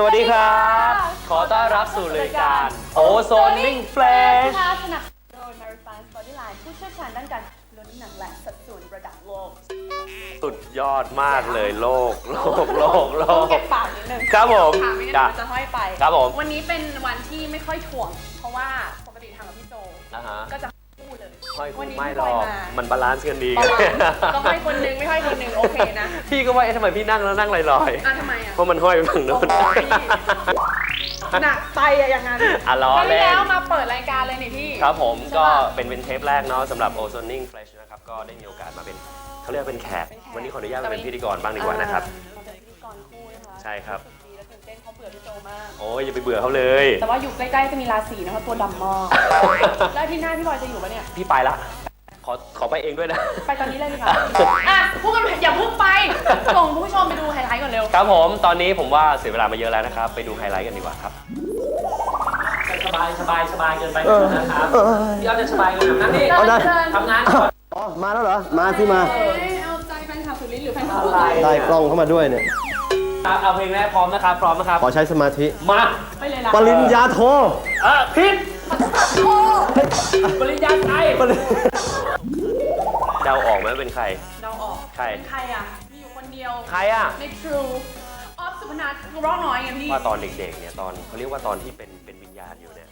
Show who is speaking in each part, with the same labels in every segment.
Speaker 1: สวัสดีครับ ขอต้อนรับสู่รายการโอโซนิ่งเฟลช
Speaker 2: ค่ะสนับสนุนโดย Maritime Bodyline ผู้เชี่ยวชาญด้านการลดน้ำหนักและสัดส่วนระดับโลก
Speaker 1: สุดยอดมากเลยโลก โลก โลก โล
Speaker 2: ต้อง
Speaker 1: ก
Speaker 2: เก็บปากนิดนึง
Speaker 1: ครับผม
Speaker 2: ค่ะไม่งั้น
Speaker 1: จ้ะ
Speaker 2: มันจะห้อยไป
Speaker 1: ครับผม
Speaker 2: วันนี้เป็นวันที่ไม่ค่อยถ่วง เพราะว่าปกติทำกับพี่โจ
Speaker 1: นะฮะ
Speaker 2: ก็จะคู่เลย
Speaker 1: ห้อยค
Speaker 2: วั
Speaker 1: ง
Speaker 2: นี้
Speaker 1: ไม่
Speaker 2: พี่
Speaker 1: หร
Speaker 2: บ
Speaker 1: อ
Speaker 2: อย
Speaker 1: ก
Speaker 2: มา
Speaker 1: มันบาลานซ์กันดี
Speaker 2: ประมาณก็ห้อยคนหนึงไม่ห้อยคนหนึงโอเคนะ
Speaker 1: พี่ก็ว่าเอ๊ะทำไมพี่นั่งแล้วนั่งลอย
Speaker 2: อะทำไมอะ
Speaker 1: ๆเพราะมันห้อยไปฝั่งโน้น
Speaker 2: โอ้โหพี่หนักไปอะอย่างนั้น
Speaker 1: อะล้อ
Speaker 2: คราวที่
Speaker 1: เล่น
Speaker 2: แล้วมาเปิดรายการเลยนี่พี่
Speaker 1: ครับผม
Speaker 2: ใช่
Speaker 1: ก็
Speaker 2: ปะ
Speaker 1: เป็นเป็นเทปแรกเนาะสำหรับ o z o n i n g Flash นะครับก็ได้มีโอกาสมาเป็นเขาเรียกว่าเป็นแขก
Speaker 2: เป็นแขก
Speaker 1: วันนี้ขออนุญาตมาเป็น
Speaker 2: แต่วันนี้
Speaker 1: พิธีกรบ้างดีกว่านะครับ
Speaker 2: เราเป็นพิธีกรคู่นะคะ
Speaker 1: ใช่ครับ
Speaker 2: มาก
Speaker 1: โอ้ยอย่าไปเบื่อเขาเลย
Speaker 2: แต่ว่าอยู่ใกล้ๆจะมีราศีนะคะตัวดำมากแล้วอาที่หน้าพี่บอยจะอยู่ปะเนี่ย
Speaker 1: พี่ไปละ ขอขอไปเองด้วยนะ
Speaker 2: ไปตอนนี้เลยดีกว่าอะพูดกันอย่าเพิ่งไป ส่งคุณผู้ชมไปดูไฮไลท์ก่อนเร็ว
Speaker 1: ครับผม ตอนนี้ผมว่าเสียเวลามาเยอะแล้วนะครับ ไปดูไฮไลท์กันดีกว่าครับ สบายสบายสบายเกินไปนะครับพี่อ้อจะสบายเกินนั่นนี่
Speaker 2: เอานะ
Speaker 1: ทำงานก่อน
Speaker 3: อ๋อ มาแล้วเหรอ มาสิมา
Speaker 2: เอ้ยเอาใจแฟนคลับสุดฤทธิ์หรือแฟนคลับสุด
Speaker 1: อะไร
Speaker 3: ได้กล้องเข้ามาด้วยเนี่ย
Speaker 1: เอาเพลงแรกพร้อมนะครับ พร้อมนะครับ
Speaker 3: ขอใช้สมาธิ
Speaker 1: มา
Speaker 2: ไปเลยล่ะ
Speaker 3: ปริญญาโท
Speaker 1: เออพิษ
Speaker 2: โอ้
Speaker 1: ปริญญาไทยเดาออกไหมว่าเป็นใคร
Speaker 2: เราออก
Speaker 1: ใคร
Speaker 2: เป็นใครอะ มีอยู่คนเดียว
Speaker 1: ใครอะ
Speaker 2: ใน True ออฟสุพนัทร้องน้อยไงพี่
Speaker 1: ว่าตอนเด็กๆเนี่ยตอนเขาเรียกว่าตอนที่เป็นเป็นวิญญาณอยู่เนี่ย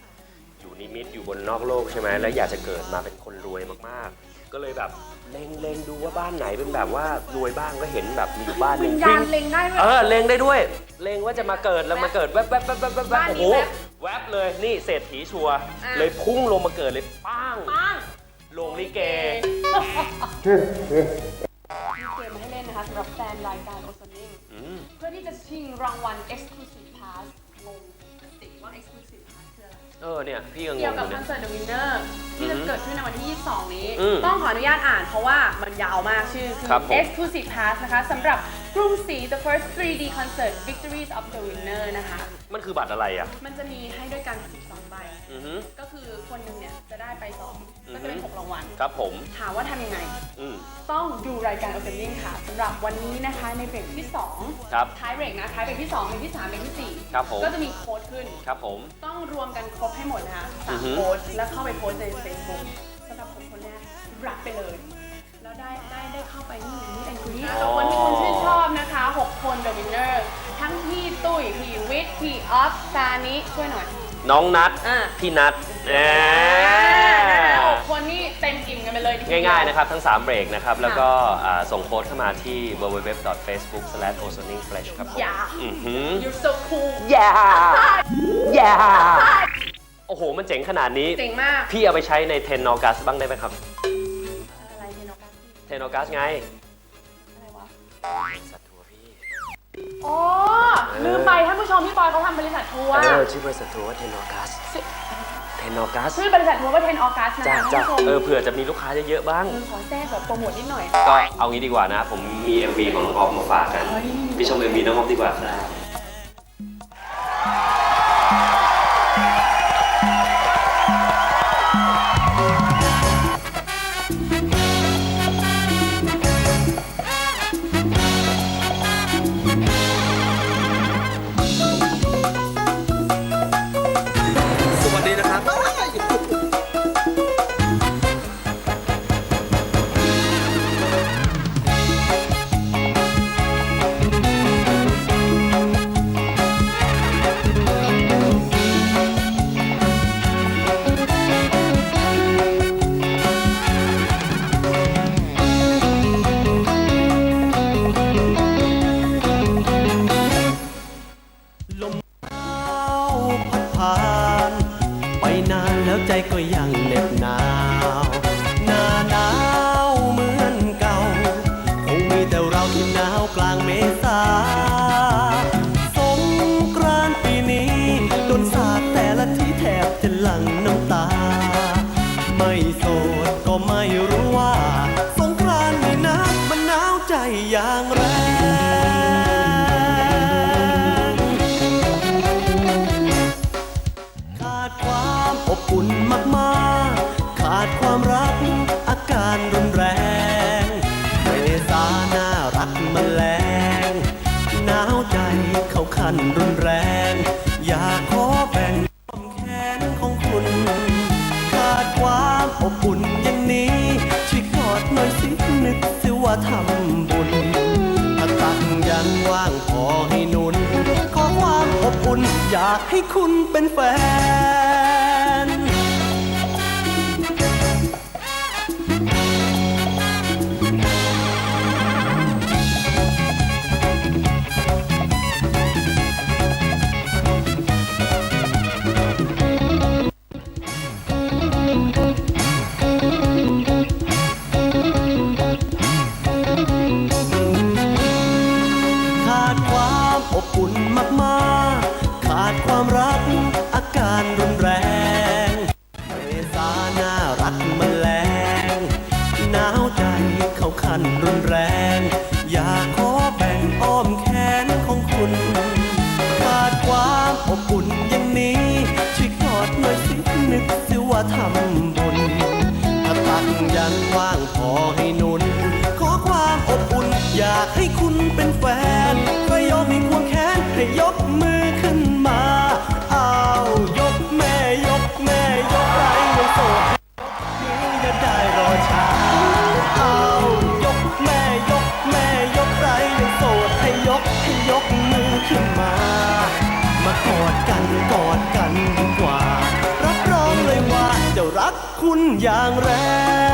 Speaker 1: อยู่นิมิตอยู่บนนอกโลกใช่ไหมแล้วอยากจะเกิดมาเป็นคนรวยมากๆ ก็เลยแบบเล็งเล็งดูว่าบ้านไหนเป็นแบบว่ารวยบ้างก็เห็นแบบมีอยู่บ้านหนึ
Speaker 2: วิ
Speaker 1: ง
Speaker 2: ญญาณ
Speaker 1: วิ่ง
Speaker 2: เล็งได้ด้วย
Speaker 1: เออเล็งได้ด้วย เล็งว่าจะมาเกิดแล้วมาเกิดแวบแวบแวบแวบแวบแวบ
Speaker 2: บ้าน
Speaker 1: โอ้
Speaker 2: นี้
Speaker 1: โห
Speaker 2: แวบ
Speaker 1: แวบเลยนี่เศรษฐีชัวร์
Speaker 2: อะ
Speaker 1: เลยพุ่งลงมาเกิดเลยป้าง
Speaker 2: ปัง
Speaker 1: ลงลิเก
Speaker 2: มีเกมมาให้เล่นนะคะสำหรับแฟนรายการ o z o n i n g
Speaker 1: อืม
Speaker 2: เพื่อที่จะชิงรางวัล Exclusive
Speaker 1: เออเนี่ยพี่ก็งง
Speaker 2: เกี่ยว
Speaker 1: อ
Speaker 2: กับ
Speaker 1: ยู่
Speaker 2: ค
Speaker 1: เนี่
Speaker 2: อน
Speaker 1: ย
Speaker 2: เสิร์ต The Winner ที่จะเกิดขึ้นในวันที่ 22 นี้
Speaker 1: อืม
Speaker 2: ต้องขออนุญาตอ่านเพราะว่ามันยาวมากชื่อคือ
Speaker 1: ครับผม
Speaker 2: Exclusive Pass นะคะสำหรับกรุงศรี The First 3D Concert Victories of the Winner นะคะ
Speaker 1: มันคือบัตรอะไรอะ
Speaker 2: มันจะมีให้ด้วยกัน 12 ใบ
Speaker 1: อือฮึ
Speaker 2: ก็คือคนหนึงเนี่ยจะได้ไป2
Speaker 1: อือฮึ
Speaker 2: ก็จะเป็น6รางวัล
Speaker 1: ครับผม
Speaker 2: ถามว่าทำยังไง
Speaker 1: อืม
Speaker 2: ต้องดูรายการ Opening ค่ะสำหรับวันนี้นะคะในเบรกที่2
Speaker 1: ครับ
Speaker 2: ท้ายเบรกนะท้ายเบรกที่2เบรกที่3เบรกที่4
Speaker 1: ครับผม
Speaker 2: ก็จะมีโค้ดขึ้น
Speaker 1: ครับผม
Speaker 2: ต้องรวมกันครบให้หมดนะคะสา
Speaker 1: อื
Speaker 2: ม
Speaker 1: อฮึ
Speaker 2: โพสต์แล้วเข้าไปโพสต์ใน Facebook สำหรับคนคนแรกรับไปเลย แล้วได้ได้ได้เข้าไปนี่นี่แอนคุยกับคนที่คุณชื่นชอบนะคะ 6 คน The Winner ทั้งพี่ตุ้ยพี่วิทย์พี่ออฟซานิช่วยหน่อย
Speaker 1: น้องนัด
Speaker 2: อะ
Speaker 1: พี่นัดแหม
Speaker 2: หก คนนี่เต็มอิ่มกันไปเลยทีเดีว
Speaker 1: ง่ายๆนะครับ ทั้ง 3 เบรกนะครับ แล้วก็อ่าส่งโค้ดเข้ามาที่ www.facebook/ozoningflash ครับผม
Speaker 2: อย่า
Speaker 1: อือหือ
Speaker 2: you're so cool
Speaker 1: อย่าอย่าโอ้โห มันเจ๋งขนาดนี้
Speaker 2: เจ๋งมาก
Speaker 1: พี่เอาไปใช้ในเทนนอกัสบ้างได้ไหมครับ
Speaker 2: อะไรเนี่ยน้องกัสซี่
Speaker 1: เทนนอกัสไง
Speaker 2: อะไรวะ
Speaker 1: สัตว์ทัวร์พี่
Speaker 2: อ๋อลืมไปท่านผู้ชมพี่บอยเขาทำบริษัททัวร์
Speaker 1: เออชื่อบริษัททัวร์ว่าเทนนอกัส
Speaker 2: ชื่อ
Speaker 1: เทนนอกัส
Speaker 2: ชื่อบริษัททัวร์ว่าเทนออกัสนะ
Speaker 1: จ้า
Speaker 2: คะท่าน
Speaker 1: จ้า
Speaker 2: ผู้ชม
Speaker 1: เออเผื่อจะมีลูกค้าเยอะๆบ้าง
Speaker 2: เออขอแทรกแบบโปรโมทนิดหน่อย
Speaker 1: ก็เอางี้ดีกว่านะ ผมมี MV ของน้องออฟมาฝากกัน
Speaker 2: เฮ้ย
Speaker 1: พี่ชม MV น้องออฟ
Speaker 3: ดีกว่าครับ คุณ อย่างแรง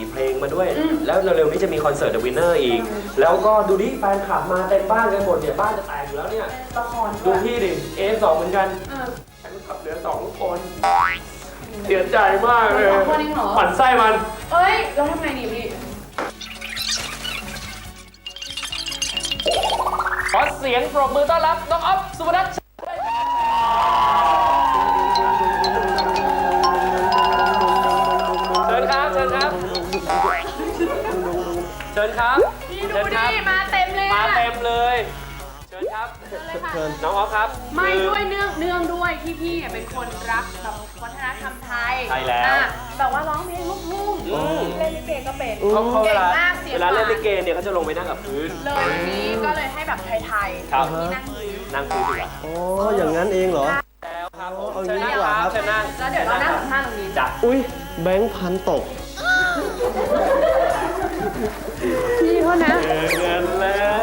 Speaker 3: มากๆมีเพ
Speaker 1: ล
Speaker 2: งมา
Speaker 1: ด้วย แล้วเร็วๆนี้จะมีคอนเสิร์ต The Winner อีก แล้วก็ดูดิแฟนคลับมาเต็มบ้านกันหมดเนี่ยบ้านจะแตกอยู่แล้วเนี่ย
Speaker 2: ละคร
Speaker 1: ดู
Speaker 2: ด้วย
Speaker 1: พี่ดิเอฟสองเหมือนกัน
Speaker 2: เออ
Speaker 1: แฟนคลับเหลือสองคนเสียใจมากเลย
Speaker 2: สองคนเองเหรอ
Speaker 1: หมั่นไส้มัน
Speaker 2: เอ้ยเราทำไงดีพี่
Speaker 1: ขอเสียงปรบมือต้อนรับน้องออฟสุพนัทเชิญครับ
Speaker 2: พี่
Speaker 1: เชิ
Speaker 2: ดู
Speaker 1: ญครับ
Speaker 2: ดิมาเต็มเลย
Speaker 1: มา
Speaker 2: อะ
Speaker 1: เต็มเลย เชิญครับ
Speaker 2: เชิญ
Speaker 1: น้องออฟครับ
Speaker 2: ไม่
Speaker 1: คือ
Speaker 2: ด้วยเนื่องเนื่องด้วยที่พี่เนี่ยเป็นคนรักแบบวัฒนธรรมไทย
Speaker 1: ใช่แล้ว
Speaker 2: อะแบบว่าร้องเพลงลูกทุ่ง
Speaker 1: อืม
Speaker 2: เล่นลิเกก็เป็น
Speaker 1: เขาเขาเว
Speaker 2: เก่ง
Speaker 1: ลามา
Speaker 2: กเสียง
Speaker 1: เวลาเล่น
Speaker 2: หว
Speaker 1: ลิเกเนี่ยเขาจะลงไปนั่งกับพื้น
Speaker 2: เลยวันนี้ก็เลยให้แบบไทยๆ
Speaker 1: ครับ
Speaker 2: ที่นั่งอยู่
Speaker 1: นั่งพื้นดีกว่า
Speaker 3: อ๋ออย่างนั้นเองเหรอ
Speaker 1: แล้วครับผม
Speaker 3: เอา
Speaker 1: เชิญ
Speaker 3: งี้
Speaker 1: นั่ง
Speaker 3: ดีกว่า
Speaker 1: ค
Speaker 3: ครั
Speaker 1: รับบ เชิญนั่ง
Speaker 2: แล้วเดี๋ยวเรานั่งสัมภาษณ์ตรงนี้
Speaker 1: จัด
Speaker 3: อุ้ยแบงค์พันตก
Speaker 2: พี่เขานะ
Speaker 1: เงินแล้ว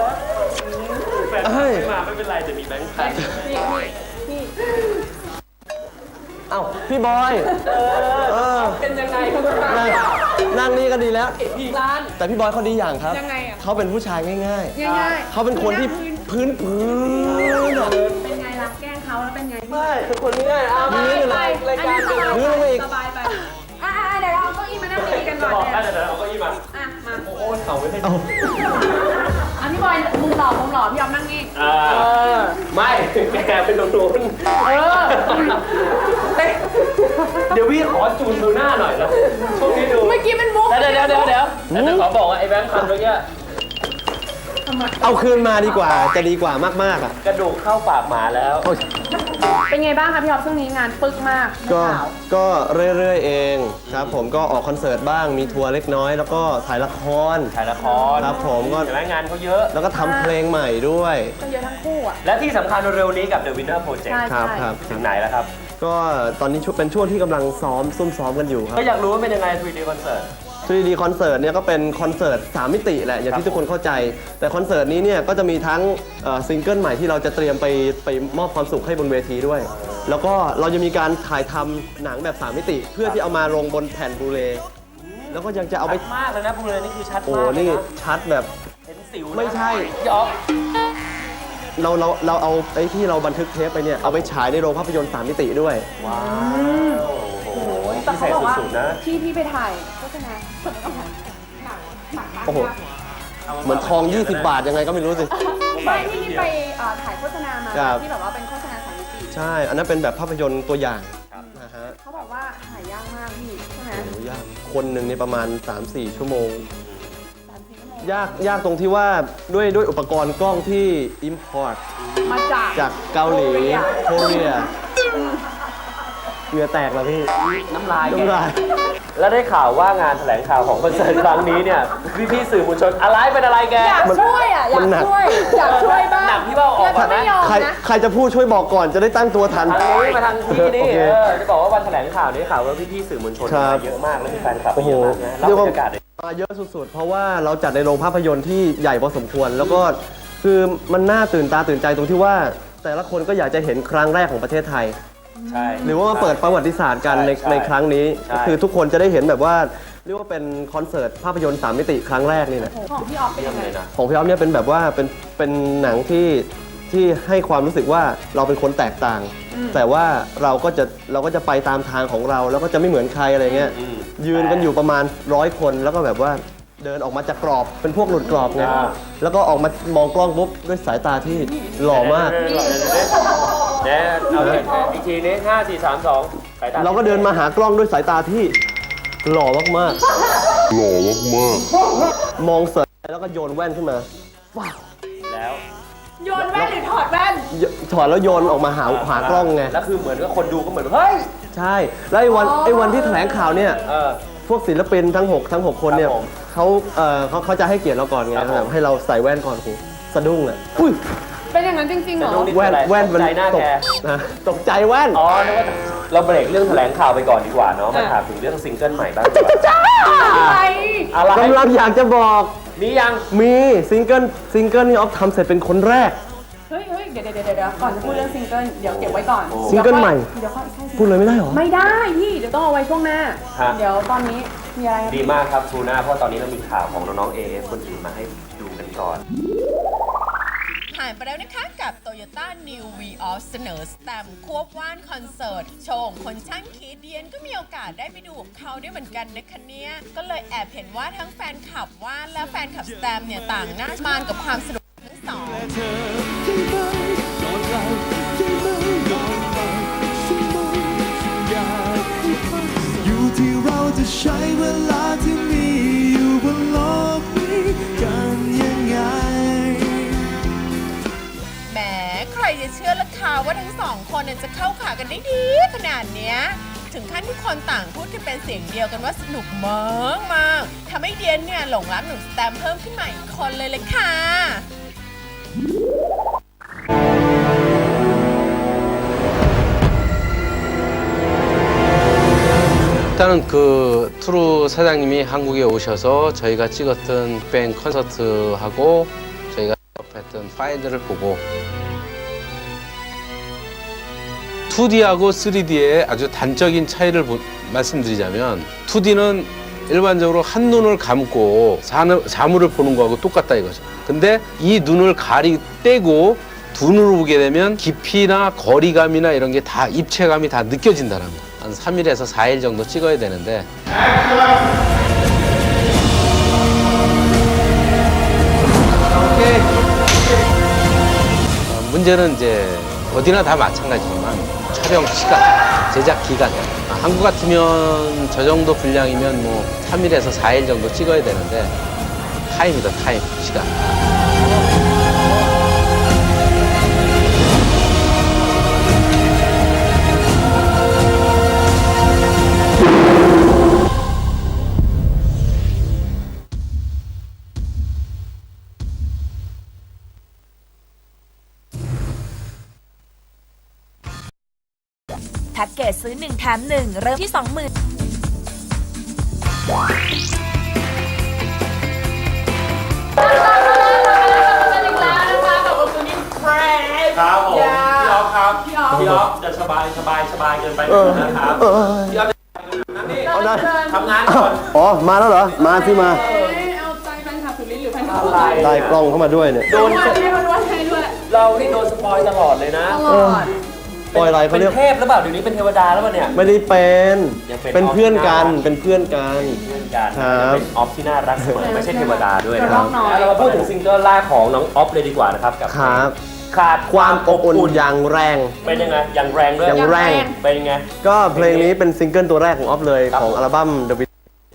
Speaker 1: แฟน
Speaker 3: เอ้ย
Speaker 1: ไม่มาไม่เป็นไรจะมีแบงค์พัน
Speaker 2: พี่พี่
Speaker 3: เอ้าพี่บอย เออ
Speaker 1: เป็นยังไงครับ
Speaker 3: นั่งนั่งนี่ก็ดีแล้ว
Speaker 1: พี่ร้าน
Speaker 3: แต่พี่บอยเขาดีอย่างครับ
Speaker 2: ยังไงอะ
Speaker 3: เขาเป็นผู้ชายง่าย
Speaker 2: ง่าย
Speaker 3: ๆเขาเป็นคนที่พื้นพื้นอะ
Speaker 2: ๆเป็นไงล่ะแกล้งเขาแล้วเป็นไงพี่
Speaker 3: ไม่เป็นคนง่ายๆเอา
Speaker 2: ไป
Speaker 3: พื้น
Speaker 2: ไป
Speaker 3: เลย
Speaker 2: อันนี้สบาย
Speaker 3: พื้นลงไปอีก
Speaker 2: สบายไปอะอะเดี๋ยวเราเอาเก้าอี้มานั่งดีกัน
Speaker 1: จะ
Speaker 2: ก่อน
Speaker 1: บอกได้
Speaker 2: เนี่ย
Speaker 1: แต่เดี๋ยวเอาเก็อี้มา
Speaker 2: อะมา
Speaker 1: โอ้ยเขาไม่ให้
Speaker 3: เอา
Speaker 2: อันนี้บอยมุมหล่อมุมหล่อพี่ยอมนั่งนี่
Speaker 1: อ่าไม่แกเป็นตรงนู้น
Speaker 2: เออ
Speaker 1: เอ๊ะเดี๋ยวพี่ขอจูนดูหน้าหน่อยนะช่วงนี้ดู
Speaker 2: เมื่อกี้เป็นมุก
Speaker 1: เดี๋ยวเดี๋ยวเดี๋ยวเดี๋ยวแต่จะขอบอกว่าไอ้แบงค์พันเมื่อกี้
Speaker 3: เอาคืนมาดีกว่าจะดีกว่ามากๆอะ
Speaker 1: กระดูกเข้าปากหมาแล้ว
Speaker 2: เป็นไงบ้างคะพี่ยอมช่วงนี้งานปึกมาก
Speaker 3: ก็
Speaker 2: ข่าว
Speaker 3: ก็เรื่อยๆเองครับผมก็ออกคอนเสิร์ตบ้างมีทัวร์เล็กน้อย แล้วก็ถ่ายละคร
Speaker 1: ถ่ายละคร
Speaker 3: ครับผมก็
Speaker 1: เห็นไหมงานเขาเยอะ
Speaker 3: แล้วก็ทำเพลงใหม่ด้วย
Speaker 2: ก็เยอะทั้งคู่อะ
Speaker 1: และที่สำคัญเร็วๆนี้กับ The Winner Project
Speaker 2: ใช่
Speaker 3: ครับ
Speaker 2: ใช่
Speaker 3: ครับ
Speaker 1: ถึงไหนแล้วครับ
Speaker 3: ก็ตอนนี้ช่วงเป็นช่วงที่กำลังซ้อมซุ่มซ้อมกันอยู่ครับ
Speaker 1: ก็อยากรู้ว่าเป็นยังไง 3D Concert
Speaker 3: 3D คอนเสิร์ตเนี่ยก็เป็นคอนเสิร์ต3มิติแหละอย่างที่ทุกคนเข้าใจ แต่คอนเสิร์ตนี้เนี่ยก็จะมีทั้งเอ่อซิงเกิลใหม่ที่เราจะเตรียมไปไปมอบความสุขให้บนเวทีด้วย แล้วก็เราจะมีการถ่ายทำหนังแบบ 3 มิติ เพื่อที่เอามาลงบนแผ่นบลูเรย์แล้วก็ยังจะเอาไป
Speaker 1: ชัดมากเลยนะพวกเลยนี่คือชัด
Speaker 3: โอ้
Speaker 1: มากเลย
Speaker 3: นี่
Speaker 1: นะ
Speaker 3: ชัดแบบ
Speaker 1: เห็นสิวนะ
Speaker 3: ไม่ใช่
Speaker 1: ยอม
Speaker 3: เราเราเราเอาไอ้ที่เราบันทึกเทปไปเนี่ยเอาไปฉายในโรงภาพยนตร์3มิติด้วย
Speaker 1: ว้าว พิเศษสุดๆนะ
Speaker 2: ที่พี่ไปถ่ายโฆษณาสมมติว่าหนังหนังหนัง
Speaker 4: โอ้โห เหมือนทอง 20 บาทยังไงก็ไม่รู้สิ
Speaker 2: ไม่ที่นี่ไปเอ่อถ่ายโฆษณามา
Speaker 4: ครับ
Speaker 2: ที่แบบว่าเป็นโฆษณาสามมิติ
Speaker 4: ใช่ อันนั้นเป็นแบบภาพยนตร์ตัวอย่าง
Speaker 1: ครับ
Speaker 4: นะฮะ
Speaker 2: เขาบอกว่าถ่ายยากมากพี่ใช่ไหม
Speaker 4: โอ้โหยากคนหนึ่งในยประมาณ 3-4 ชั่วโมง
Speaker 2: สามสี่ชั่วโมง
Speaker 4: ยากยากตรงที่ว่าด้วยด้วยอุปกรณ์กล้องที่ import
Speaker 2: มาจาก
Speaker 4: จากเกาหลี โคเรีย เหงื่อแตกแล้วพี่
Speaker 1: น้ำลายแก
Speaker 4: น้ำลาย
Speaker 1: แล้วได้ข่าวว่างานแถลงข่าวของคอนเสิร์ตครั้งนี้เนี่ยพี่พี่ๆสื่อมวลชนอะไรเป็นอะไรแก
Speaker 2: อยาก
Speaker 4: มัน
Speaker 2: ช่วยอะ อยา
Speaker 4: มั
Speaker 2: ก
Speaker 4: นหนัก
Speaker 2: ช่วย อยากช่วยบ้าง
Speaker 1: หนักพี่ว่าออกก่อนนะ
Speaker 2: แล้วจะไม่ยอม
Speaker 4: ใคร
Speaker 2: นะ
Speaker 4: ใครจะพูดช่วยบอกก่อนจะได้ตั้งตัวทัน
Speaker 1: ทางนี้มาทางพี่นี่
Speaker 4: โอเค
Speaker 1: เออจะบอกว่าวันแถลงข่าวนี้ข่าวว่าพี่พี่ๆสื่อมวลชน
Speaker 4: ครับ
Speaker 1: มาเยอะมากแล้วมีแฟนคลับ
Speaker 4: โอ้โห
Speaker 1: เยอะมากนะรับ
Speaker 4: เรียก
Speaker 1: บร
Speaker 4: ว่า
Speaker 1: รยากาศเลย
Speaker 4: มาเยอะสุดๆ เพราะว่าเราจัดในโรงภาพยนตร์ที่ใหญ่พอสมควร แล้วก็คือมันน่าตื่นตาตื่นใจตรงที่ว่า แต่ละคนก็อยากจะเห็นครั้งแรกของประเทศไทย
Speaker 1: ใช่
Speaker 4: หรือว่ามาเปิดประวัติศาสตร์กันใน
Speaker 1: ใช่
Speaker 4: ในครั้งนี้
Speaker 1: ใช่
Speaker 4: ก็คือทุกคนจะได้เห็นแบบว่าเรียกว่าเป็นคอนเสิร์ตภาพยนตร์สามมิติครั้งแรกนี่นะ
Speaker 2: ของพี่ออฟเป็น
Speaker 1: เยี่ย
Speaker 2: ยั
Speaker 1: ม
Speaker 2: งไง
Speaker 1: เลยนะ
Speaker 4: ของพี่อ๊อฟเนี่ยเป็นแบบว่าเป็นเป็นหนังที่ที่ให้ความรู้สึกว่าเราเป็นคนแตกต่าง แต่ว่าเราก็จะเราก็จะไปตามทางของเรา แล้วก็จะไม่เหมือนใครอะไรเงี้ย
Speaker 1: อืม
Speaker 4: ยืนกันอยู่ประมาณร้อยคนแล้วก็แบบว่าเดินออกมาจากกรอบเป็นพวกหลุดกรอบไง
Speaker 1: อ่า
Speaker 4: แล้วก็ออกมามองกล้องปุ๊บด้วยสายตาที่หล่อมาก
Speaker 1: เนี่ย เอาอีกอีกทีนี้ห้าสี่สามสองสายตา
Speaker 4: เราก็เดินมาหากล้องด้วยสายตาที่หล่อมากๆหล่อมากๆ มองเสยแล้วก็โยนแว่นขึ้นมา
Speaker 1: แล้ว
Speaker 2: โยนแว่นหรือถอดแว่น
Speaker 4: ถอดแล้วโยนออกมาหาหากล้องไง
Speaker 1: แล้วคือเหมือนกับคนดูก็เหมือนเฮ้ย
Speaker 4: ใช่ แล้วไอ้วัน
Speaker 2: อ๋อ
Speaker 4: ไอ้วันที่แถลงข่าวเนี่ย
Speaker 1: เออ
Speaker 4: พวกศิลปินทั้ง 6 ทั้ง 6 คนเนี่ย
Speaker 1: ครับผม
Speaker 4: เขาเอ่อเขาเขาจะให้เกียรติเราก่อนไง
Speaker 1: ครับผม
Speaker 4: แบบให้เราใส่แว่นก่อนครูสะดุ้งเลยอุ้ย
Speaker 2: เป็นอย่างนั้นจริงๆเหรอ
Speaker 1: สะดุ้งนิด
Speaker 4: แว่นแว่นมัน
Speaker 1: ตกใจหน้า
Speaker 4: ตก
Speaker 1: แก
Speaker 4: นะตกใจแว่น
Speaker 1: อ๋อนึกว่าเราเบรกเรื่องแถลงข่าวไปก่อนดีกว่าเนาะมา
Speaker 2: อะ
Speaker 1: ถามถึงเรื่องซิงเกิลใหม่บ้างดีกว่า
Speaker 2: อะไร
Speaker 1: อะไร
Speaker 4: กำลังอยากจะบอก
Speaker 1: มียัง
Speaker 4: มีซิงเกิลซิงเกิลนี่ออฟทำเสร็จเป็นคนแรก
Speaker 2: เฮ้ยเฮ้ยเดี๋ยวเดี๋ยวเดี๋ยวเดี๋ยวก่อนจะพูดเรื่องซิงเกิลเดี๋ยวเก็บไว้ก่อน
Speaker 4: ซิงเกิลใหม่
Speaker 2: เดี๋ยวค่อยใช่สิ
Speaker 4: พูดเลยไม่ได้หรอ
Speaker 2: ไม่ได้พี่เดี๋ยวต้องเอาไว้ช่วงหน้า
Speaker 1: ฮะ
Speaker 2: เดี๋ยวตอนนี้มีอะไร
Speaker 1: ดีมากครับทูน่าเพราะตอนนี้เรามีข่าวของน้องๆเอฟคนอื่นมาให้ดูกันก่อน
Speaker 5: ผ่านไปแล้วนะคะกับ Toyota New Vios เสนอสแตมควบว่านคอนเสิร์ต โชว์ของคนช่างคิดเดียนก็มีโอกาสได้ไปดูเขาด้วยเหมือนกันนะคะเนี่ย ก็เลยแอบเห็นว่าทั้งแฟนคลับว่านและแฟนคลับสแตมเนี่ยต่างหน้ามานกับความสนุกทั้งสอง
Speaker 6: อยู่ที่เราจะใช้เวลาที่
Speaker 5: เชื่อล่ะคะว่าทั้งสองคนเนี่ยจะเข้าขากันได้ดีขนาดเนี้ย ถึงขั้นทุกคนต่างพูดกันเป็นเสียงเดียวกันว่าสนุกมากมากๆทำให้เดียนเนี่ยหลงรักหนุ่มสแตมป์เพิ่มขึ้นมาอีกคนเลยเลยค่ะ
Speaker 7: 일단은 그 투루 사장님이 한국에 오셔서 저희가 찍었던 밴 콘서트하고 저희가 했던 파일들을 보고 2D하고 3D의 아주 단적인 차이를 보- 말씀드리자면 2D는 일반적으로 한 눈을 감고 사물을 보는 거하고 똑같다 이거죠. 근데 이 눈을 가리 떼고 두 눈으로 보게 되면 깊이나 거리감이나 이런 게 다 입체감이 다 느껴진다는 거예요. 한 3일에서 4일 정도 찍어야 되는데 어, 문제는 이제 어디나 다 마찬가지지만 촬영 시간, 제작 기간. 아, 한국 같으면 저 정도 분량이면 뭐 3일에서 4일 정도 찍어야 되는데 타임이다 타임 시간.
Speaker 8: แพ็กเกจซื้อ 1 แถม 1 เริ่มที่ 20,000
Speaker 1: ครับผมพี่อ๊อฟครับพี่อ๊อฟจะสบายสบายสบายเกินไปนะครับ
Speaker 4: เออเออ
Speaker 1: พี่อ๊อฟจะนั่นนี่
Speaker 4: เอาได้
Speaker 1: ทำงานก่อน
Speaker 4: อ๋อ มาแล้วเหรอ มาสิมา
Speaker 2: เอ๊ะเอาใจแฟนคลับสุดฤทธิ์หรือแฟนคลับ
Speaker 1: อะไร
Speaker 4: ได้กล้องเข้ามาด้วยเนี่ย
Speaker 1: โดน
Speaker 2: วันนี้วันวันให้ด้วย
Speaker 1: เรานี่โดนสปอยตลอดเลยนะ
Speaker 2: ตลอด
Speaker 4: ปล่อยไหลเขา
Speaker 1: เป็น
Speaker 4: เรียก
Speaker 1: เทพหรือเปล่าเดี๋ยวนี้เป็นเทวดาแล้วป่ะเนี่ย
Speaker 4: ไม่ได้เป็น
Speaker 1: ยังเป็น
Speaker 4: เป็นเพื่อนกัน
Speaker 1: ออฟ
Speaker 4: เป็นเพื่อนกัน
Speaker 1: เพื่อนกัน
Speaker 4: ครับ
Speaker 1: เป็นออฟที่น่ารักเสมอไม่ใช่เทวดาด้วยนะค
Speaker 2: ก
Speaker 1: รั
Speaker 2: ระ
Speaker 1: บ
Speaker 2: รอกน้อย
Speaker 1: แล้วเรามาพูดถึงซิงเกิลแรกของน้องออฟเลยดีกว่านะครับกับ
Speaker 4: ครับ
Speaker 1: ขาด
Speaker 4: ความอบอุ่นอย่างแรง
Speaker 1: เป็นยังไงอย่างแรงด้วย
Speaker 4: อย่างแรง
Speaker 1: เป็นยังไง
Speaker 4: ก็เพลงนี้เป็นซิงเกิลตัวแรกของออฟเลย
Speaker 1: ครับ
Speaker 4: ของอัลบั้ม The Beat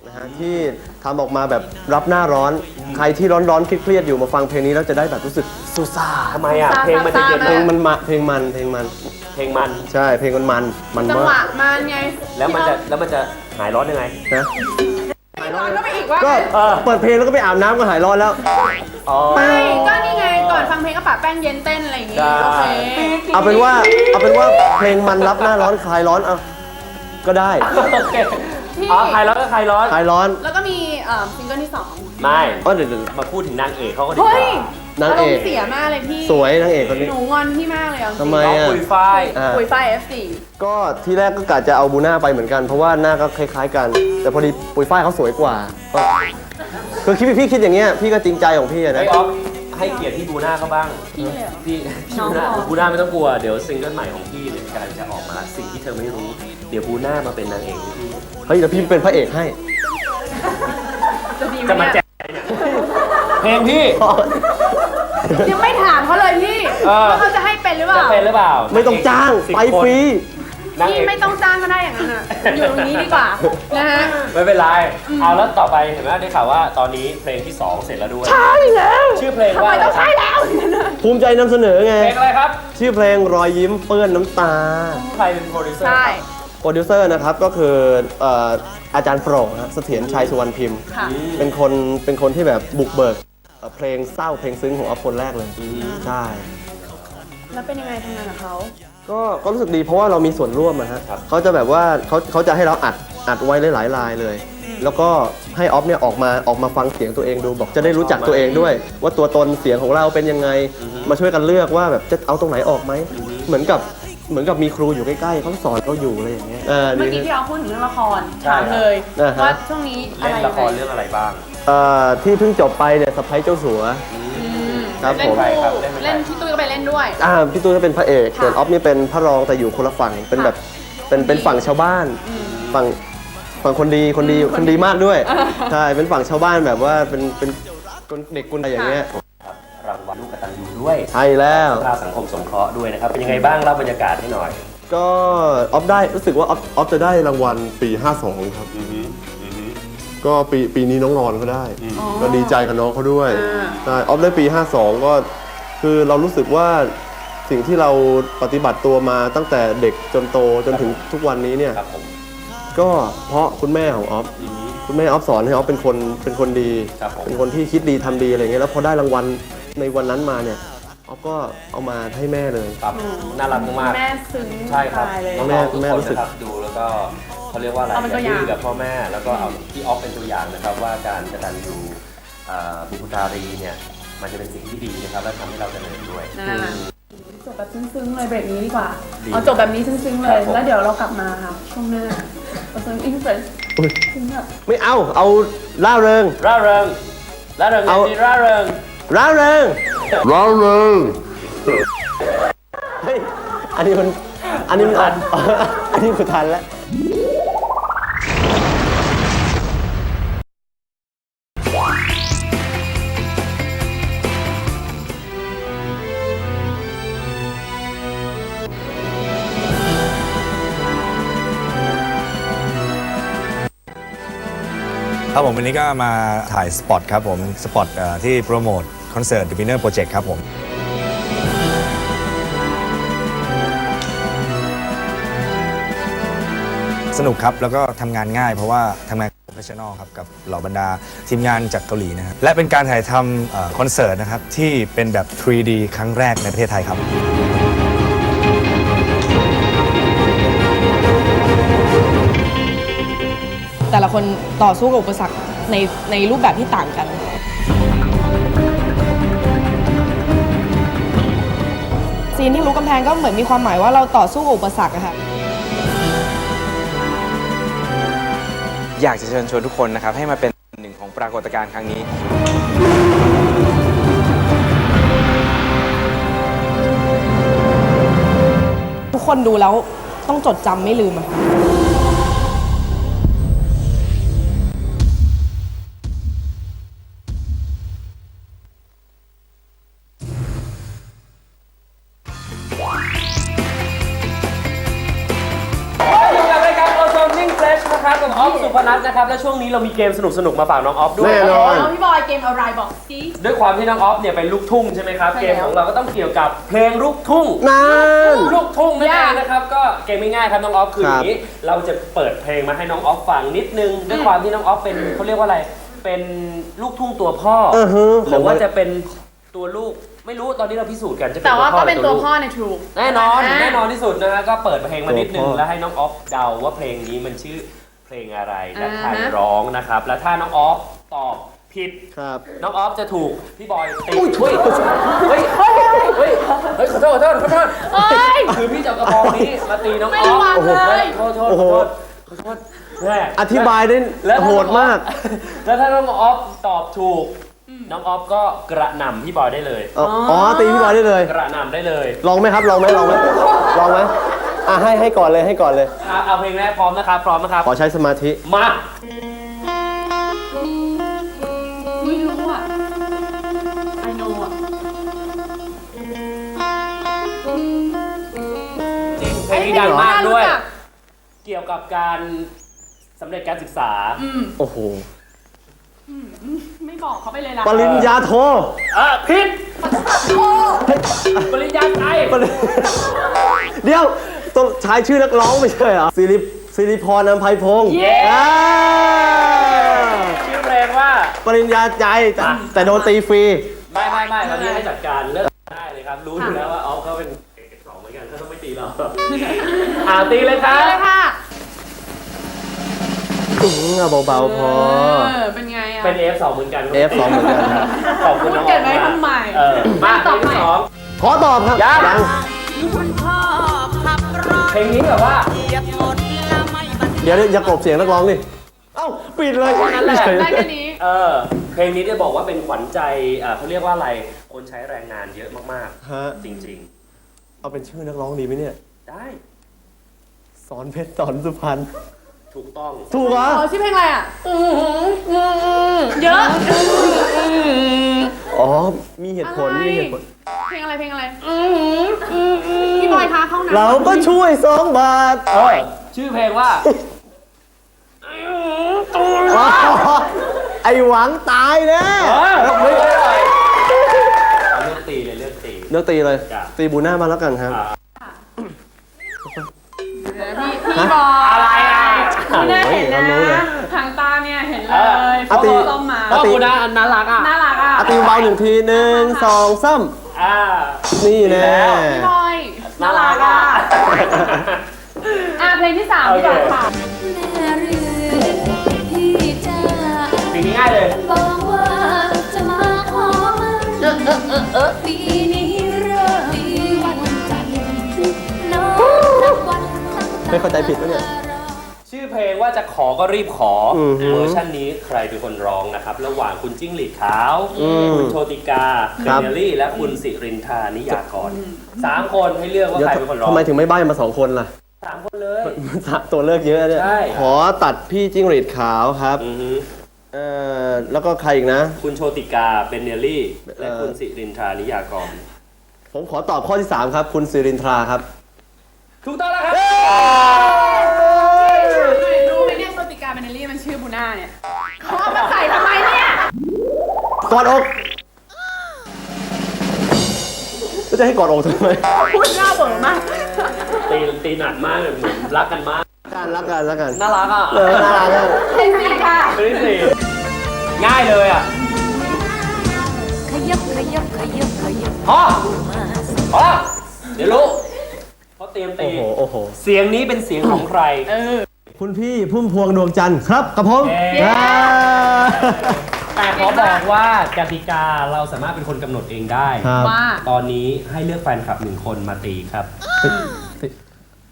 Speaker 4: นะฮะที่ทำออกมาแบบรับหน้าร้อน ใครที่ร้อนๆเครียดๆอยู่มาฟังเพลงนี้แล้วจะได้แบบรู้สึกซูซ่า
Speaker 1: ทำไมอะเพลงมันจะเย็น
Speaker 4: เพลงมันมาเพลงมันเพลงมัน
Speaker 1: เพลงมัน
Speaker 4: ใช่เพลงมันมันมัน
Speaker 2: จัง
Speaker 4: มา
Speaker 2: หวะ
Speaker 4: ก
Speaker 2: มันไง
Speaker 1: แล้วมันจะแล้วมันจะหายร้อนยังไง
Speaker 4: นะ
Speaker 2: ร้อนก็ไปอีกว่า
Speaker 4: ก็
Speaker 1: เออ
Speaker 4: เปิดเพลงแล้วก็ไปอาบน้ำก็หายร้อนแล้ว
Speaker 1: อ๋อ
Speaker 2: ไม่ก็นี่ไงก่อนฟังเพลงก็ปะแป้งเย็นเต้นอะไรอย่างงี้
Speaker 1: ได้
Speaker 2: โอเค
Speaker 4: เอาเป็นว่าเอาเป็นว่าเพลงมันรับหน้าร้อนคลายร้อนเอาก็ได้
Speaker 1: โอเคอ๋อใครร้อนก็ใครร้อน
Speaker 4: คลายร้อน
Speaker 2: แล้วก็มีเอ่อซิงเกิลที่สอง
Speaker 1: ไม่
Speaker 4: ก็เดี๋ยวเดี๋ยว
Speaker 1: มาพูดถึงนางเอกเขาก็ดีก
Speaker 2: เฮ้ย
Speaker 1: ว่า
Speaker 4: นางเอก
Speaker 2: รมณ์เสียมากเลยพี่
Speaker 4: สวยนางเอกคนนี้
Speaker 2: หนูงอนพี่มากเลยอะ
Speaker 4: ทำไม
Speaker 1: น้อง
Speaker 4: อะ
Speaker 1: ปุยฝ้าย
Speaker 4: อ่า
Speaker 2: คุยไฟ F4
Speaker 4: ก็ที่แรกก็กะจะเอาบูน่าไปเหมือนกันเพราะว่าหน้าก็คล้าย ๆ กัน แต่พอดีปุยฝ้ายเขาสวยกว่าก็คือคิดพี่คิดอย่างเงี้ยพี่ก็จริงใจของพี่อะ
Speaker 1: ไอ้
Speaker 4: นะ
Speaker 1: ออฟให้เกียรติที่บูน่าเขาบ้าง
Speaker 2: พี่เลยเหรอ
Speaker 1: พี่
Speaker 2: น้อง
Speaker 1: บูน่า
Speaker 2: เหรอ
Speaker 1: บูน่าไม่ต้องกลัว เดี๋ยวซิงเกิลใหม่ของพี่เนี่ยกำลังจะออกมาสิ่งที่เธอไม่รู้ เดี๋ยวบูน่ามาเป็นนางเอกของพี่
Speaker 4: เฮ้ยเดี๋ยวพี่เป็นพระเอกให้
Speaker 2: จะดีไหม
Speaker 1: จะมาแจ
Speaker 2: เนี่ย
Speaker 1: กเนี่ยเพลงพี่
Speaker 2: ยังไม่ถามเขาเลยพี่
Speaker 1: เออ
Speaker 2: ว่าเขาจะให้เป็นหรือเป
Speaker 1: จะ
Speaker 2: ล่า
Speaker 1: เป็นหรือเปล่า
Speaker 4: ไม่ต้องจ้าง
Speaker 1: สิบ
Speaker 4: ไป
Speaker 1: คน
Speaker 4: ฟรี
Speaker 1: นาง
Speaker 2: พี่
Speaker 1: เอก
Speaker 2: ไม่ต้องจ้างก็ได้อย่างนั้นอะอยู่ตรงนี้ดีกว่านะฮะ
Speaker 1: ไม่เป็นไร เอาแล้วต่อไปเห็นไหมได้ข่าวว่าตอนนี้เพลงที่สองเสร็จแล้วด้วย ใช่แล้ว ชื่อเพลง
Speaker 2: ทำ
Speaker 1: ว่า
Speaker 2: ไม
Speaker 1: อะไร
Speaker 2: ต้อง
Speaker 1: ครั
Speaker 2: ใช่
Speaker 1: บ
Speaker 2: แล้ว
Speaker 4: ภูมิใจนำเสนอไง
Speaker 1: เพลงอะไรครับ
Speaker 4: ชื่อเพลงรอยยิ้มเปื้อนน้ำตา
Speaker 1: ใครเป็นโปรดิวเซอร์
Speaker 2: ใช่
Speaker 4: โปรดิวเซอร์นะครับก็คือเอ่ออาจารย์โปร่งฮะเสถียรชัยสุวรรณพิมพ์
Speaker 2: ค่ะ
Speaker 4: เป็นคนเป็นคนที่แบบบุกเบิก เอ่อเพลงเศร้าเพลงซึ้งของออฟคนแรกเลยใช่
Speaker 2: แล้วเป็นยังไงทำงานกับเขา
Speaker 4: ก็ก็รู้สึกดีเพราะว่าเรามีส่วนร่วมอะฮะเขาจะแบบว่าเขาเขาจะให้เราอัดอัดไว้หลายๆลายเลย แล้วก็ให้ออฟเนี่ยออกมาออกมาฟังเสียงตัวเองดู บอกจะได้รู้จักตัวเองด้วย ว่าตัวตนเสียงของเราเป็นยังไงมาช่วยกันเลือกว่าแบบจะเอาตรงไหนออกไหมเหมือนกับเหมือนกับมีครูอยู่ใกล้ๆเขาสอนเราอยู่อะไรอย่างเงี้ยเออ
Speaker 2: เมื่อ
Speaker 4: ดี
Speaker 2: กี้ที่เราพูดถึงเรื่องละคร
Speaker 1: ใช่
Speaker 2: ถามเลย
Speaker 4: อ่าฮะ
Speaker 2: ว่าช่วงนี้อะ
Speaker 1: เล่น
Speaker 2: ไร
Speaker 1: ละครเรื่องอะไรบ้าง
Speaker 4: เอ่อที่เพิ่งจบไปเนี่ยสไปเจ้าสัว ครับ
Speaker 2: เล่น
Speaker 4: ผม
Speaker 2: คู่
Speaker 1: ครับเล่นเป็นใคร
Speaker 2: เล่นพี่ตุ้ยก็ไปเล่นด้วย
Speaker 4: อ่าพี่ตุ้ยก็เป็นพระเอก
Speaker 2: ค่ะ
Speaker 4: ส่วนออฟนี่เป็นพระรองแต่อยู่คนละฝั่งเป็นแบบเป็นเป็นฝั่งชาวบ้านฝั่งฝั่งคนดีคนดีคนดีมากด้วยใช่เป็นฝั่งชาวบ้านแบบว่าเป็นเป็นคนเด็กกุนอะไรอย่างเงี้ย
Speaker 1: ครับรางวัลลูกกตัญญูด้วย
Speaker 4: ใช่แล้ว
Speaker 1: ภาสังคมสงเคราะห์ด้วยนะครับ เป็นยังไงบ้างเล่าบรรยากาศให้หน่อย
Speaker 4: ก็ออฟได้รู้สึกว่าออฟออฟจะได้รางวัลปี 52ครับ
Speaker 1: อือฮึอือฮึ
Speaker 4: ก็ปีปีนี้น้องนอนเขาได้
Speaker 2: อ๋อ
Speaker 4: ก็ดีใจกับน้องเขาด้วย
Speaker 2: อ่า
Speaker 4: ใช่ออฟได้ปี 52 ก็คือเรารู้สึกว่าสิ่งที่เราปฏิบัติตัวมาตั้งแต่เด็กจนโตจนถึงทุกวันนี้เนี่ย
Speaker 1: ครับผม
Speaker 4: ก็เพราะคุณแม่ของออฟ
Speaker 1: อือฮึ
Speaker 4: คุณแม่ออฟสอนให้ออฟเป็นคนเป็นคนดี
Speaker 1: ครับผม
Speaker 4: เป็นคนที่คิดดีทำดีอะไรเงี้ยแล้วพอได้รางวัลในวันนั้นมาเนี่ยออฟก็เอามาให้แม่เลย
Speaker 1: ครับน่ารักมาก
Speaker 2: แม่ซึ้ง
Speaker 1: ๆใช่ครับ
Speaker 2: ตายเลย
Speaker 1: น้
Speaker 4: แม่
Speaker 1: องๆทุก
Speaker 4: แม่
Speaker 1: คน
Speaker 4: รู้สึก
Speaker 1: นะครับดูแล้วก็ เขาเรียกว่าอะไร
Speaker 2: เอาเป็นตัวอย่าง
Speaker 1: ดื้อกับพ่อแม่ แล้วก็เอาที่ออฟเป็นตัวอย่างนะครับ ว่าการกตัญญูอ่าบุพการีเนี่ยมันจะเป็นสิ่งที่ดีนะครับและทำให้เราเจริญด้วย
Speaker 2: นั่นน่ะจบแบบซึ้งๆเลยเบรกนี้ดีกว่า
Speaker 1: ดี
Speaker 2: เอาจบแบบนี้ซึ้งๆเล
Speaker 1: ครั
Speaker 2: ย
Speaker 1: บผม
Speaker 2: แล้วเดี๋ยวเรากลับมาค่ะ ช่วงหน้าเราซึ้งอินเฟรนซ์
Speaker 4: อุ๊ย
Speaker 2: ซึ้งแบบ
Speaker 4: ไม่เอา เอาล่าเริง
Speaker 1: ร่าเริงร่าเริง
Speaker 4: เอา
Speaker 1: ดีร่าเริง
Speaker 4: ล่าเริงล่าเริงเฮ้ยอันนี้มัน อันนี้มันอันอันนี้คือทันแล้ว
Speaker 9: ครับผมวันนี้ก็มาถ่ายสปอตครับผมสปอตที่โปรโมทคอนเสิร์ต The Winner Project ครับผมสนุกครับ แล้วก็ทำงานง่ายเพราะว่าทำงาน professional ครับ กับเหล่าบรรดาทีมงานจากเกาหลีนะครับและเป็นการถ่ายทำคอนเสิร์ตนะครับ ที่เป็นแบบ 3D ครั้งแรกในประเทศไทยครับ
Speaker 10: แต่ละคนต่อสู้กับอุปสรรคในในรูปแบบที่ต่างกัน ซีนที่รู้กำแพงก็เหมือนมีความหมายว่าเราต่อสู้กับอุปสรรคอะค่ะ
Speaker 11: อยากจะเชิญชวนทุกคนนะครับให้มาเป็นหนึ่งของปรากฏการณ์ครั้งนี้
Speaker 10: ทุกกคนดูแล้วต้องจดจำไม่ลืมอะค่ะ
Speaker 1: วงนี้เรามีเกมสนุกๆมาฝากน้องออฟด้วย
Speaker 4: แน่นอน
Speaker 2: น้องพี่บอยเกมอะไรบอกสิ
Speaker 1: ด้วยความที่น้องออฟเนี่ยเป็นลูกทุ่งใช่ไหมครับ
Speaker 2: ใช่
Speaker 1: เก
Speaker 2: แล้ว
Speaker 1: มของเราก็ต้องเกี่ยวกับเพลงลูกทุ่ง
Speaker 4: นั่น
Speaker 1: ลูกทุ่งนั่นเอยา
Speaker 2: ก
Speaker 1: งนะครับ ก็เกมง่ายๆครับน้องออฟคือ
Speaker 4: ค
Speaker 1: อ
Speaker 4: รับ
Speaker 1: ย่างนี้ เราจะเปิดเพลงมาให้น้องออฟฟังนิดนึงด้วยความที่น้องออฟเป็นเขาเรียกว่าอะไร เป็นลูกทุ่งตัวพ่อ
Speaker 4: เออฮึ
Speaker 1: หรือว่าจะเป็นตัวลูกไม่รู้ตอนนี้เราพิสูจน์กันจะเป็น
Speaker 2: แต่ว่า
Speaker 1: ตัวพ่
Speaker 2: ก็
Speaker 1: อห
Speaker 2: เป็
Speaker 1: รื
Speaker 2: น
Speaker 1: อ
Speaker 2: ตั
Speaker 1: ตัววลูก
Speaker 2: พ่อในทรู
Speaker 1: แน่นอน
Speaker 2: อ่า
Speaker 1: แน่นอนที่สุดนะฮะก็เปิดเพลงมานิดนึง
Speaker 4: ตัวพ่อ
Speaker 1: แล้วให้น้องออฟเดาว่าเพลงนี้มันชื่อ เพลงอะไรและ
Speaker 2: อ่าฮะ
Speaker 1: ใครร้องนะครับ แล้วถ้าน้องออฟตอบผิด
Speaker 4: ครับ
Speaker 1: น้องออฟจะถูกพี่บอยตีเฮ้ยเฮ้ยเฮ้ยเฮ้ยเฮ้ยขอโทษขอโทษขอโทษ
Speaker 2: เอ้ย
Speaker 1: คือพี่จะเอากระบองนี้มาตีน้องอ
Speaker 2: ไม่
Speaker 1: อ
Speaker 2: ระ
Speaker 1: ฟ
Speaker 2: วังเลย
Speaker 1: โอ้โหโทษ
Speaker 4: โอ้
Speaker 1: โท
Speaker 4: โห
Speaker 1: ษขอโทษขอโทษแม่
Speaker 4: อธิบายได้
Speaker 1: แล้วถ้
Speaker 4: โหดมาก
Speaker 1: แล้วถ้าน้องออฟตอบถูก น้องออฟก็กระหน่ำพี่บอยได้เลย
Speaker 4: อ๋ออ๋อตีพี่บอยได้เลย
Speaker 1: กระหน่ำได้เลย
Speaker 4: ลองไหมครับ ลองไหมลองไหมลองไหม อะให้ให้ก่อนเลยให้ก่อนเลย
Speaker 1: อะเอาเพลงแรกพร้อมนะครับ พร้อมนะครับ
Speaker 4: ขอใช้สมาธิ
Speaker 1: มา
Speaker 2: ไม่รู้อะ I know อะ
Speaker 1: จริงเพลงนี้ดังมากด้วย
Speaker 2: รู้จัก
Speaker 1: เกี่ยวกับการสำเร็จการศึกษา
Speaker 4: โอ้โห
Speaker 2: ไม่บอกเขาไปเลยล่ะ
Speaker 4: ปริญญาโท
Speaker 1: อะผิดปริญญาใจ
Speaker 4: ปริญเดี๋ยว ต้องใช้ชื่อนักร้องไม่ใช่เหรอสิริสิริพรอัมไพพงศ์
Speaker 1: เย้
Speaker 4: อ่า
Speaker 1: ชื่อเพลงว่า
Speaker 4: ปริญญาใจแต่แต่โดนตีฟรี
Speaker 1: ไม่ไม่ไม่ตอนนี้ให้จัดการเลิกได้เลยครับ รู้อยู่แล้วว่าออฟเขาเป็นเอกสองเหมือนกันเขาต้องไม่ตีเราอ่าตีเลยครับ
Speaker 2: เลยค่ะ
Speaker 4: อืมเอาเบาๆพอ
Speaker 2: เออเป็นไงอะ
Speaker 1: เป็น F2 เหมือนกัน
Speaker 4: F2 เหมือนกันครับ
Speaker 1: ขอบคุณน้องอ
Speaker 2: เก็
Speaker 1: อบม
Speaker 2: ไว้
Speaker 1: มาก
Speaker 2: ทำไม
Speaker 1: เออมาเพลงที่สอง
Speaker 4: ขอตอบครับ
Speaker 1: ยัง
Speaker 4: ยัง
Speaker 1: เพลงนี้แบบว่า
Speaker 4: เดี๋ยวอย่ากลบเสียงนักร้องดิเอ้าปิดเลย
Speaker 1: นั่นแหละ
Speaker 2: ได้แค่นี้
Speaker 1: เออ เพลงนี้ได้บอกว่าเป็นขวัญใจอ่าเขาเรียกว่าอะไร คนใช้แรงงานเยอะมาก
Speaker 4: ฮะ
Speaker 1: ๆ จริง
Speaker 4: เอาเป็นชื่อนักร้องดีไหมเนี่ย
Speaker 1: ๆ ได้
Speaker 4: สอนเพชรสอนสุพรรณ
Speaker 1: ถูกต้อง
Speaker 4: ถูกเหรอ
Speaker 2: เออชื่อเพลงอะไรอะเยอะ
Speaker 4: อ๋อ มีเหตุผล
Speaker 2: อะไร
Speaker 4: มีเหตุผล
Speaker 2: เพลงอะไรเพลงอะไรพี่บอ ยคะเข้าน้ำ
Speaker 4: เราก็ช่วยสองบาท
Speaker 1: เออชื่อเพลงว่า
Speaker 4: อ๋อไอหวังตายแน่
Speaker 1: เออ
Speaker 4: เฮ้ย
Speaker 1: เลือกตีเลยเลือกตี
Speaker 4: เลือกตีเลย
Speaker 1: จ้ะ
Speaker 4: ตีบูน่ามาแล้วกันครับ
Speaker 1: อ่า
Speaker 2: เดี๋ยวพี่พี่บอย
Speaker 1: อะไรอะ
Speaker 2: คุณน่าเห็น
Speaker 4: โอ้ยรู้เลย
Speaker 2: นะทางตาเนี่ยเห็นเล
Speaker 1: เออ
Speaker 2: ย
Speaker 4: อะตี
Speaker 2: ต้มมา
Speaker 1: พ่อกูนะอันน่ารักอะ
Speaker 2: น่ารักอะ
Speaker 4: อาตีเบาหนึ่งทีหนึ่งสองซ้
Speaker 1: อ่าำ
Speaker 4: นี่แน่
Speaker 2: พี่บอย น่ารักอะอะเพลงที่สามพี่บอยค่ะ
Speaker 1: เพลงนี้ง่ายเลย
Speaker 8: บอกว่าจะมาขอมันปีนี้เริ่มปีวันจันทร์น้องนับวันทั้ง
Speaker 4: ไม่เข้าใจผิดปะเนี่ย
Speaker 1: ชื่อเพลงว่าจะขอก็รีบขออ
Speaker 4: อหือ
Speaker 1: เวอร์ชันนี้ใครเป็นคนร้องนะครับ ระหว่างคุณจิ้งหรีดขาว
Speaker 4: อืม
Speaker 1: คุณโชติกาเบ
Speaker 4: ครับ
Speaker 1: เนลลี่ และคุณสิรินทานิยากรสามคนให้เลือกว่า
Speaker 4: เดี๋ยว
Speaker 1: ใครเป็นคนร้อง
Speaker 4: ทำไมถึงไม่ใบ้มาสองคนล่ะ
Speaker 1: สามคนเลย
Speaker 4: ตัวเลือกเยอะเนี่ย
Speaker 1: ใช่
Speaker 4: ขอตัดพี่จิ้งหรีดขาวครับ
Speaker 1: อือฮึ
Speaker 4: เอ่อแล้วก็ใครอีกนะ
Speaker 1: คุณโชติกาเบเนลลี่ และ
Speaker 4: เอ่อ
Speaker 1: คุณสิรินทานิยากร
Speaker 4: ผมขอตอบข้อที่ 3 ครับ คุณสิรินทราครับ
Speaker 1: ถูกต้องแล้วครับ
Speaker 2: รู้ไหมเนี่ยโซติกาเบเนลลี่มันชื่อบูน่าเนี่ยเขาเอามาใส่ทำไมเนี่ย
Speaker 4: กอดอกแล้วจะให้กอดอกทำไม
Speaker 2: พูดหน้าเบื่อมาก
Speaker 1: ตีตีหนักมากเหมือนรักกันมาก
Speaker 4: กันรักกันรักกัน
Speaker 1: น่ารักอะ
Speaker 4: เออน่ารักอะ
Speaker 2: เพลงสี่ค่ะ
Speaker 1: เพลงที่สี่ง่ายเลยอะ
Speaker 8: ขยับขยับขยับขยับ
Speaker 1: พอ พอ เดี๋ยวรู้เขาเตรียมตี
Speaker 4: โอ้โหโอ้โห
Speaker 1: เสียงนี้เป็นเสียงของใคร
Speaker 4: คุณพี่พุ่มพวงดวงจันทร์ครับกับผม
Speaker 1: เย้
Speaker 4: อ่า
Speaker 1: แต่ขอบอกว่ากติกาเราสามารถเป็นคนกำหนดเองได้
Speaker 4: ครับ
Speaker 2: ว่า
Speaker 1: ตอนนี้ให้เลือกแฟนคลับหนึ่งคนมาตีครับ
Speaker 4: ตี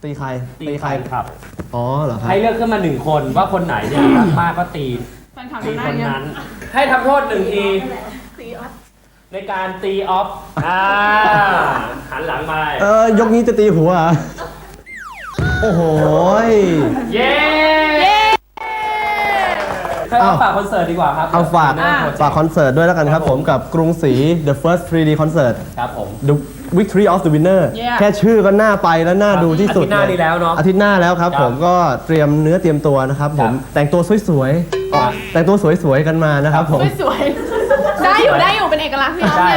Speaker 4: ตีใคร
Speaker 1: ตี
Speaker 4: ตี
Speaker 1: แฟ
Speaker 4: ใคร
Speaker 1: นคลับ
Speaker 4: อ๋อเหรอครับ
Speaker 1: ให้เลือกขึ้นมาหนึ่งคนว่าคนไหนเนี่ยรักมากก็ตี
Speaker 2: แฟนคลับ
Speaker 1: ตี
Speaker 2: ทำห
Speaker 1: ค
Speaker 2: น้านเนี่ย
Speaker 1: นั้น ให้ทำโทษหนึ่งทีในการตีออฟอ่าหันหลังไป
Speaker 4: เออยกนี้จะตีหัวเหรอ โอ้โหย
Speaker 1: เย้
Speaker 4: ให้เอาฝาก
Speaker 1: คอนเสิร์ตดีกว่าครับ
Speaker 4: เอาฝากฝากคอนเสิร์ตด้วยแล้วกันครับผมกับกรุงศรี The First 3D Concert
Speaker 1: ครับผม
Speaker 4: The Victory of the Winner
Speaker 2: Yeah
Speaker 4: แค่ชื่อก็น่าไปและน่าดูที่สุด
Speaker 1: อาทิตย์หน้า
Speaker 4: เย
Speaker 1: นี้แล้วเนอะ
Speaker 4: อาทิตย์หน้าแล้วครับ
Speaker 1: ครับ
Speaker 4: ผมก็เตรียมเนื้อเตรียมตัวนะครับผมแต่งตัวสวยๆออกแต่งตัวสวยๆกันมานะครับผม
Speaker 2: สวยๆได้อยู่ได้อยู่เป็นเอกลักษณ์พี่น้องไง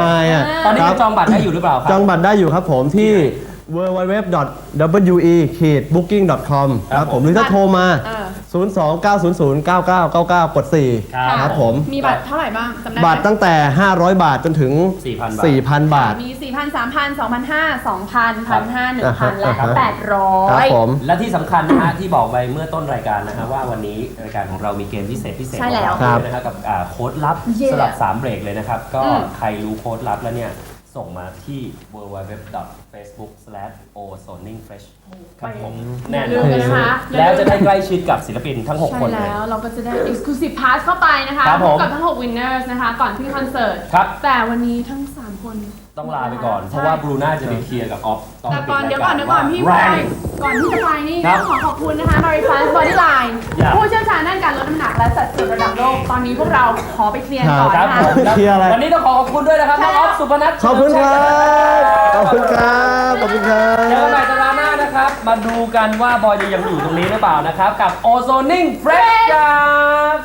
Speaker 4: อายอะ
Speaker 1: ตอนนี้
Speaker 4: ค
Speaker 1: ยั
Speaker 4: รับ
Speaker 1: งจองบัตรได้อยู่หรือเปล่าค
Speaker 4: จ
Speaker 1: รั
Speaker 4: อบงบัตรได้อยู่ครับผมที่ www.we-booking.com ครับผมหรือถ้าโทรมา
Speaker 2: อ่า
Speaker 4: 029009999 กด4ครับผม
Speaker 2: มีบัตรเท่าไหร่บ้างจำได้ไหม
Speaker 4: บัตรตั้งแต่ 500 บาทจนถึง
Speaker 1: 4,000
Speaker 4: 4,000 บาท
Speaker 2: มี 4,000 3,000 2,500 2,000 1,500
Speaker 4: อ่าฮะ
Speaker 2: 1,000 และ
Speaker 4: ครับ
Speaker 2: 800
Speaker 4: ผม
Speaker 1: และที่สำคัญนะฮะ ที่บอกไปเมื่อต้นรายการนะฮะว่าวันนี้รายการของเรามีเกมพิเศษพิเศษ
Speaker 2: ใช่แล้ว
Speaker 1: ของเราด้วยนะฮะกับอ่าโค้ดลับ
Speaker 2: Yeah
Speaker 1: สำหรับ 3 เบรกเลยนะครับ ก็
Speaker 2: อืม
Speaker 1: ใครรู้โค้ดลับแล้วเนี่ย ส่งมาที่ www.facebook/ozoningfresh ครับผมแน่น
Speaker 2: ลื
Speaker 1: อ
Speaker 2: ม
Speaker 1: น
Speaker 2: กันนะคะ
Speaker 1: แล้วจะได้ใกล้ชิดกับศิลปินทั้ง6
Speaker 2: ใช่
Speaker 1: คนเลย
Speaker 2: แล้วเราก็จะได้ exclusive pass เข้าไปนะคะ
Speaker 1: ครับผม
Speaker 2: กับทั้ง 6 winners นะคะ ก่อนขึ้นคอนเสิร์ต
Speaker 1: ครับ
Speaker 2: แต่วันนี้ทั้ง 3 คน
Speaker 1: ต้องลาไปก่อน เพราะว่าบรูน่าจะไปเคลียร์กับออฟตอน
Speaker 2: แต่
Speaker 1: ปิ
Speaker 2: ก่อน
Speaker 1: ราย
Speaker 2: เดี๋ยว
Speaker 1: กา
Speaker 2: ก่อน
Speaker 1: ร
Speaker 2: เดี๋ยวก่อนพี่
Speaker 1: ว่า
Speaker 2: พล
Speaker 1: แร
Speaker 2: องยก่อนที่จะไปนี่
Speaker 1: ครั
Speaker 2: ต้
Speaker 1: บ
Speaker 2: องขอขอบคุณนะคะ Marifast Bodyline
Speaker 1: อย่า
Speaker 2: ผู้เชี่ยวชาญด้านการลดน้ำหนักและสัดส่วนระดับโลก ตอนนี้พวกเราขอไปเคลียร์ก่อน
Speaker 1: ครับ
Speaker 2: นะ
Speaker 1: ผ
Speaker 2: คะ
Speaker 1: ม
Speaker 4: เคลียร์อะไร
Speaker 1: วันนี้ต้องขอขอบคุณด้วยนะครับน้องออฟสุพนัท
Speaker 4: ขอบคุณครับ ขอบคุณครับ ขอบคุณครั
Speaker 1: เจอกันใหม่
Speaker 4: บ
Speaker 1: สัปดาห์หน้านะครับ มาดูกันว่าบอยจะยังอยู่ตรงนี้หรือเปล่านะครับ กับ Ozoning Fresh ครับ